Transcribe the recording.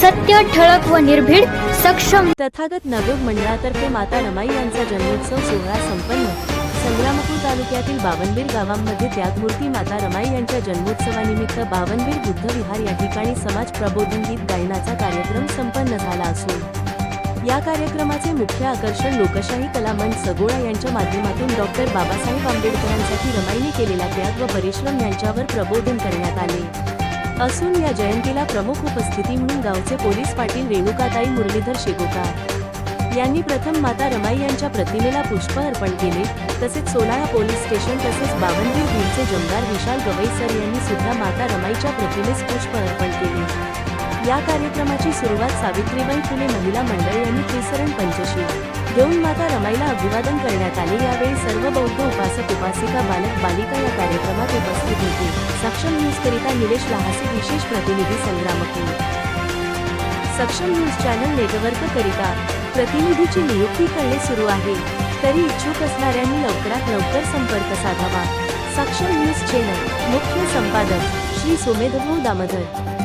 सत्य ठळक व निर्भीड सक्षम. तथागत नवयोग मंडळातर्फे माता रमाई यांचा जन्मोत्सव सोहळा संपन्न. संग्रामपूर तालुक्यातील बावनबीर गावांमध्ये त्यागमूर्ती माता रमाई यांच्या जन्मोत्सवानिमित्त बावनबीर बुद्ध विहार या ठिकाणी समाज प्रबोधन गीत गायनाचा कार्यक्रम संपन्न झाला असून या कार्यक्रमाचे मुख्य आकर्षण लोकशाही कला मंच सगोळा यांच्या माध्यमातून डॉक्टर बाबासाहेब आंबेडकरांसाठी रमाईने केलेला त्याग व परिश्रम यांच्यावर प्रबोधन करण्यात आले. असून या जयंतीला प्रमुख उपस्थिती म्हणून गावचे पोलीस पाटील रेणुकाताई मुरलीधर शेगोकार यांनी प्रथम माता रमाई यांच्या प्रतिमेला पुष्प अर्पण केले. तसेच सोलाळा पोलीस स्टेशन तसेच बावनगीर भीमचे जमदार विशाल गवई सर यांनी सुद्धा माता रमाईच्या प्रतिमेस पुष्प अर्पण केले. या कार्यक्रमाची सुरुवात सावित्रीबाई फुले महिला मंडळ यांनी त्रिसरण पंचशी घेऊन माता रमाईला अभिवादन करण्यात आले. यावेळी सर्व बौद्ध उपासक उपासिका बालक बालिका या कार्यक्रमात करिता निलेश लहासे विशेष प्रतिनिधी संग्रामपूर सक्षम न्यूज चॅनल नेटवर्क करिता प्रतिनिधीची नियुक्ती करणे सुरू आहे. तरी इच्छुक असणाऱ्यांनी लवकरात लवकर संपर्क साधावा. सक्षम न्यूज चॅनल मुख्य संपादक श्री सोमेधभाऊ दामोदर.